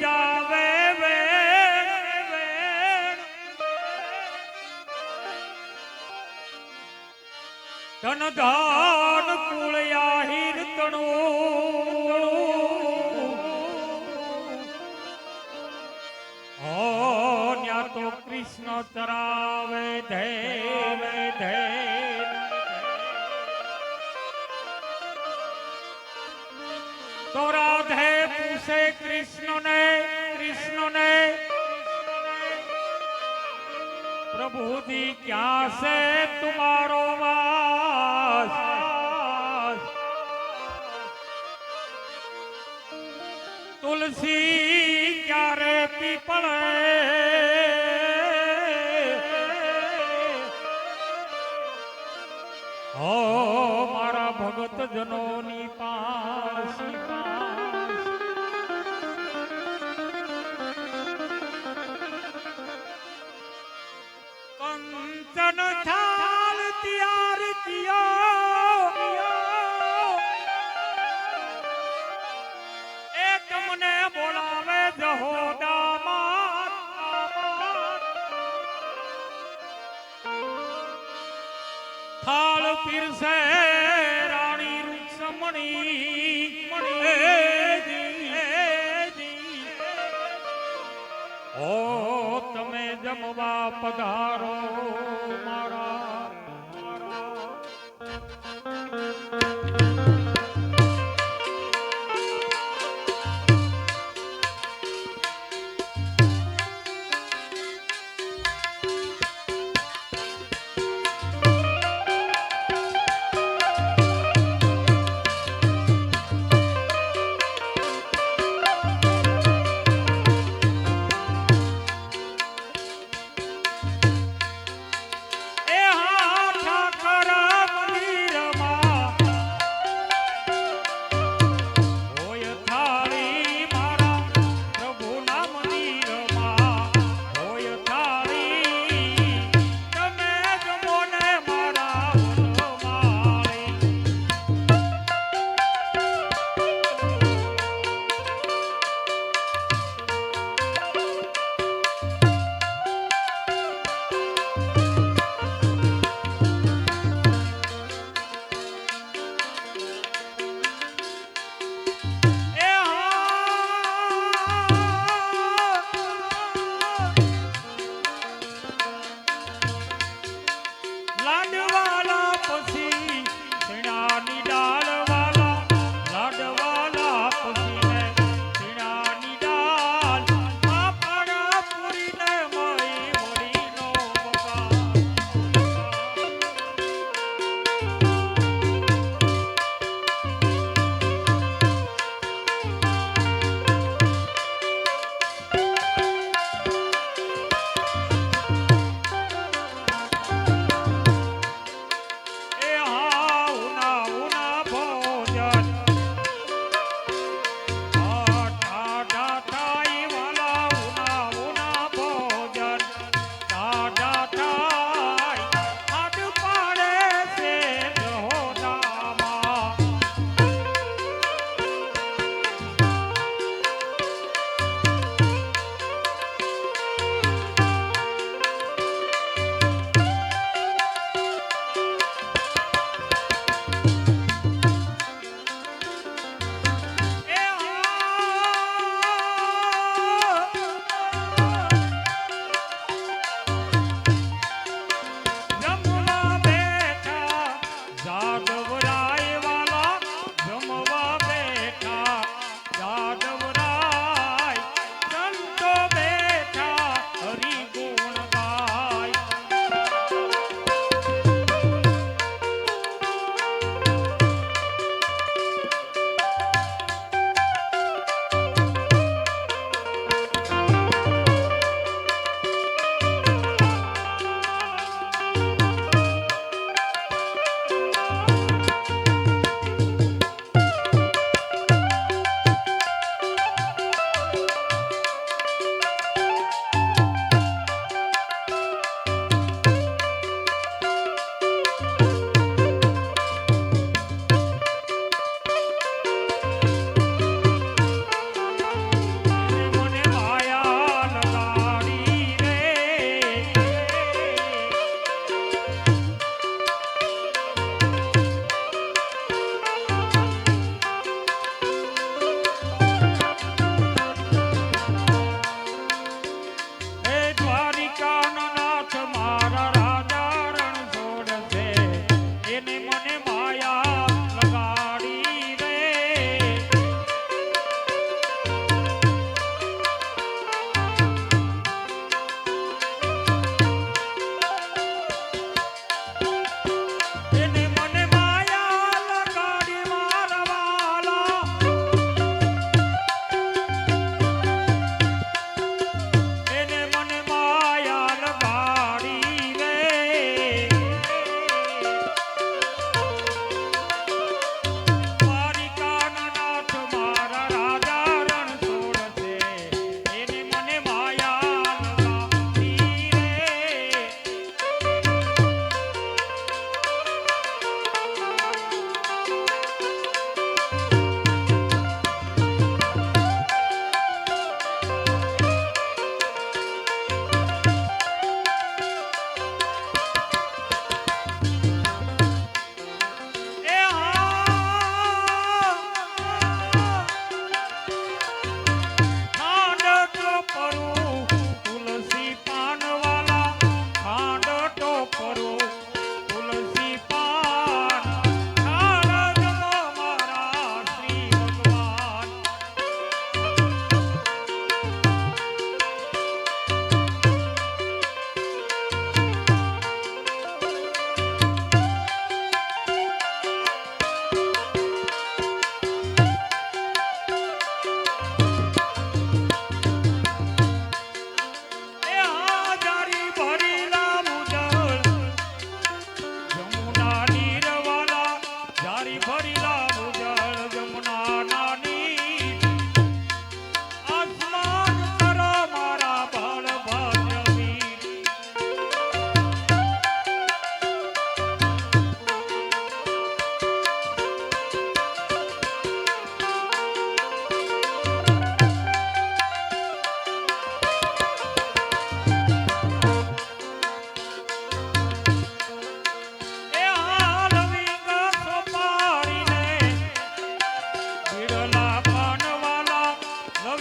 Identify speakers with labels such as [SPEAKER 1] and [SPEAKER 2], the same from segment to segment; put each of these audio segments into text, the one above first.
[SPEAKER 1] જાવે ધન ધાન કુળયા હીરતણો તો કૃષ્ણ ચરાવે ધૈવે ધૈવ તો રાધે દિવસે કૃષ્ણને કૃષ્ણને. પ્રભુ દી ક્યાં છે તુમારો વાસ? તુલસી ક્યારે પીપળે? હો, મારા ભગત જનોની પાસ પીરસે રાણી રૂક્ષ્મણી મણી ઓ તમે જમવા પધારો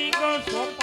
[SPEAKER 1] Amigos, son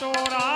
[SPEAKER 1] তোরা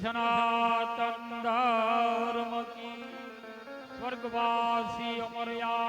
[SPEAKER 1] સનાતન ધર્મ કી સ્વર્ગવાસી અમર આત્મા કી